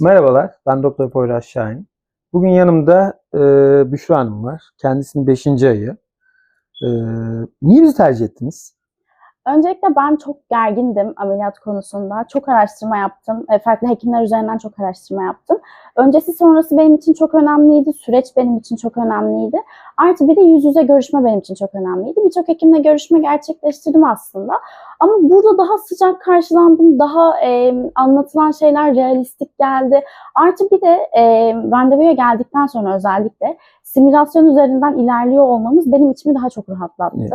Merhabalar, ben Doktor Poyraz Şahin. Bugün yanımda e, Büşra Hanım var. Kendisinin 5. ayı. E, niye bizi tercih ettiniz? Öncelikle ben çok gergindim ameliyat konusunda. Çok araştırma yaptım. E, Farklı hekimler üzerinden çok araştırma yaptım. Öncesi sonrası benim için çok önemliydi. Süreç benim için çok önemliydi. Artı bir de yüz yüze görüşme benim için çok önemliydi. Birçok hekimle görüşme gerçekleştirdim aslında. Ama burada daha sıcak karşılandım. Daha e, anlatılan şeyler realistik geldi. Artı bir de e, randevuya geldikten sonra özellikle simülasyon üzerinden ilerliyor olmamız benim içimi daha çok rahatlattı. Evet.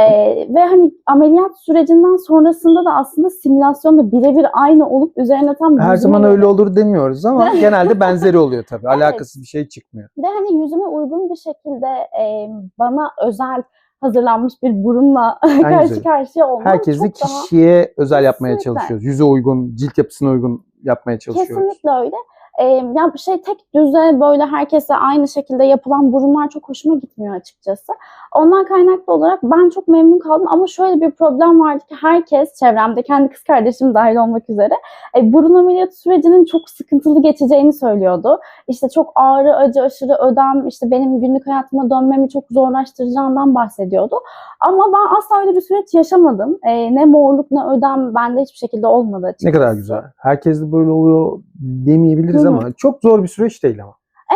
Ee, ve hani ameliyat sürecinden sonrasında da aslında simülasyonla birebir aynı olup üzerine tam Her zaman öyle olur demiyoruz ama genelde benzeri oluyor tabii. Alakasız bir şey çıkmıyor. Ve hani yüzüme uygun bir şekilde e, bana özel hazırlanmış bir burunla karşı güzeli. karşıya olmam Herkesi çok daha... kişiye özel yapmaya Kesinlikle. çalışıyoruz. Yüze uygun, cilt yapısına uygun yapmaya çalışıyoruz. Kesinlikle öyle. Ee, ya bir şey tek düze böyle herkese aynı şekilde yapılan burunlar çok hoşuma gitmiyor açıkçası. Ondan kaynaklı olarak ben çok memnun kaldım ama şöyle bir problem vardı ki herkes çevremde kendi kız kardeşim dahil olmak üzere e, burun ameliyatı sürecinin çok sıkıntılı geçeceğini söylüyordu. İşte çok ağrı, acı, aşırı ödem, işte benim günlük hayatıma dönmemi çok zorlaştıracağından bahsediyordu. Ama ben asla öyle bir süreç yaşamadım. E, ne morluk ne ödem bende hiçbir şekilde olmadı açıkçası. Ne kadar güzel. Herkes de böyle oluyor demeyebiliriz Hı hı. ama çok zor bir süreç değil ama.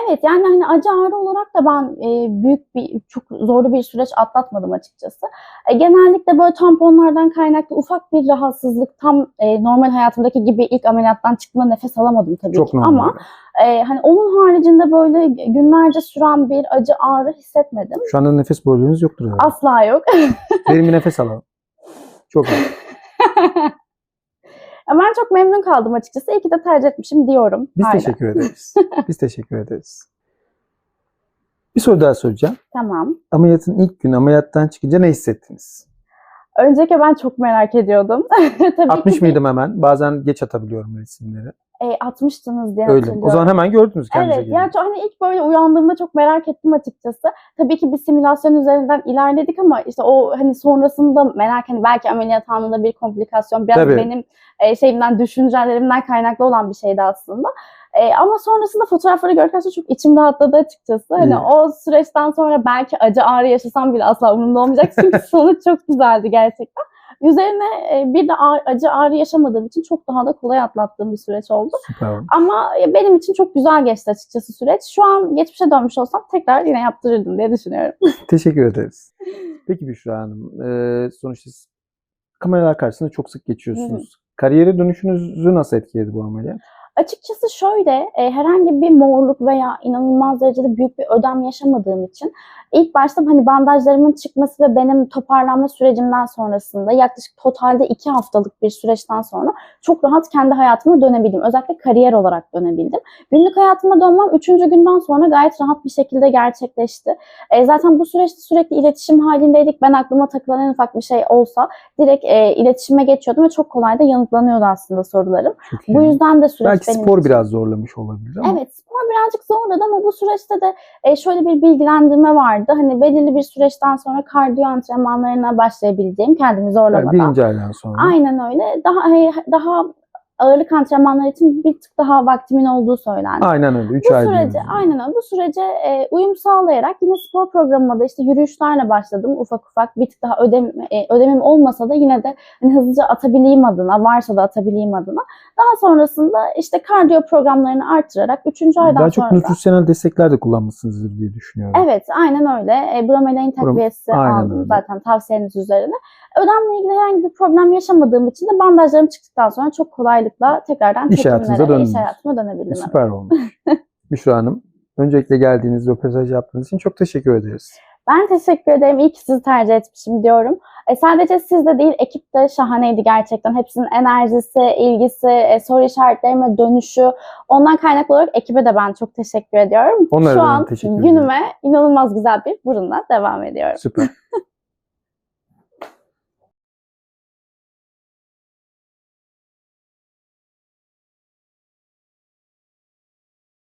Evet yani hani acı ağrı olarak da ben e, büyük bir çok zorlu bir süreç atlatmadım açıkçası. E, genellikle böyle tamponlardan kaynaklı ufak bir rahatsızlık tam e, normal hayatımdaki gibi ilk ameliyattan çıktığımda nefes alamadım tabii Çok ki normal. ama e, hani onun haricinde böyle günlerce süren bir acı ağrı hissetmedim. Şu anda nefes probleminiz yoktur herhalde. Asla yok. Derin bir nefes alalım. Çok iyi. Ben çok memnun kaldım açıkçası. İyi ki de tercih etmişim diyorum. Biz hala. teşekkür ederiz. Biz teşekkür ederiz. Bir soru daha soracağım. Tamam. Ameliyatın ilk günü ameliyattan çıkınca ne hissettiniz? Öncelikle ben çok merak ediyordum. Tabii Atmış ki mıydım hemen? Bazen geç atabiliyorum resimleri. E, atmıştınız diye Öyle. O zaman hemen gördünüz kendinize Evet, yani hani ilk böyle uyandığımda çok merak ettim açıkçası. Tabii ki bir simülasyon üzerinden ilerledik ama işte o hani sonrasında merak hani belki ameliyat anında bir komplikasyon biraz Tabii. benim e, şeyimden düşüncelerimden kaynaklı olan bir şeydi aslında. E, ama sonrasında fotoğrafları sonra çok içim rahatladı açıkçası. Hani İyi. o süreçten sonra belki acı ağrı yaşasam bile asla umurumda olmayacak çünkü sonuç çok güzeldi gerçekten. Üzerine e, bir de acı ağrı yaşamadığım için çok daha da kolay atlattığım bir süreç oldu. Süper. Ama benim için çok güzel geçti açıkçası süreç. Şu an geçmişe dönmüş olsam tekrar yine yaptırırdım diye düşünüyorum. Teşekkür ederiz. Peki Büşra Hanım, e, sonuçta siz kameralar karşısında çok sık geçiyorsunuz. Kariyere dönüşünüzü nasıl etkiledi bu ameliyat? Açıkçası şöyle e, herhangi bir morluk veya inanılmaz derecede büyük bir ödem yaşamadığım için ilk başta hani bandajlarımın çıkması ve benim toparlanma sürecimden sonrasında yaklaşık totalde iki haftalık bir süreçten sonra çok rahat kendi hayatıma dönebildim. Özellikle kariyer olarak dönebildim. Günlük hayatıma dönmem üçüncü günden sonra gayet rahat bir şekilde gerçekleşti. E, zaten bu süreçte sürekli iletişim halindeydik. Ben aklıma takılan en ufak bir şey olsa direkt e, iletişime geçiyordum ve çok kolay da yanıtlanıyordu aslında sorularım. Çok. Bu yüzden de süreç Belki benim spor için- biraz zorlamış olabilir ama Evet spor birazcık zorladı ama bu süreçte de e, şöyle bir bilgilendirme vardı. Hani belirli bir süreçten sonra kardiyo antrenmanlarına başlayabileceğim kendimi yani zorlamadan. birinci aydan sonra. Aynen öyle. Daha e, daha ağırlık antrenmanları için bir tık daha vaktimin olduğu söylendi. Aynen öyle. 3 Bu ay sürece, aynen öyle. Bu sürece e, uyum sağlayarak yine spor programıma da işte yürüyüşlerle başladım ufak ufak. Bir tık daha ödem, e, ödemim olmasa da yine de hani hızlıca atabileyim adına, varsa da atabileyim adına. Daha sonrasında işte kardiyo programlarını artırarak 3. aydan Daha çok sonra nütrisyonel destekler de kullanmışsınızdır diye düşünüyorum. Evet, aynen öyle. E, bromelain takviyesi aynen aldım öyle. zaten tavsiyeniz üzerine. Ödemle ilgili herhangi bir problem yaşamadığım için de bandajlarım çıktıktan sonra çok kolaylıkla tekrardan İş hayatınıza döndünüz. iş hayatıma dönebildim. evet. Süper olmuş. Büşra Hanım, öncelikle geldiğiniz röportaj yaptığınız için çok teşekkür ederiz. Ben teşekkür ederim. İyi ki sizi tercih etmişim diyorum. E, sadece siz de değil, ekip de şahaneydi gerçekten. Hepsinin enerjisi, ilgisi, e, soru işaretlerime dönüşü. Ondan kaynaklı olarak ekibe de ben çok teşekkür ediyorum. Onlara Şu an günüme inanılmaz güzel bir burunla devam ediyorum. Süper.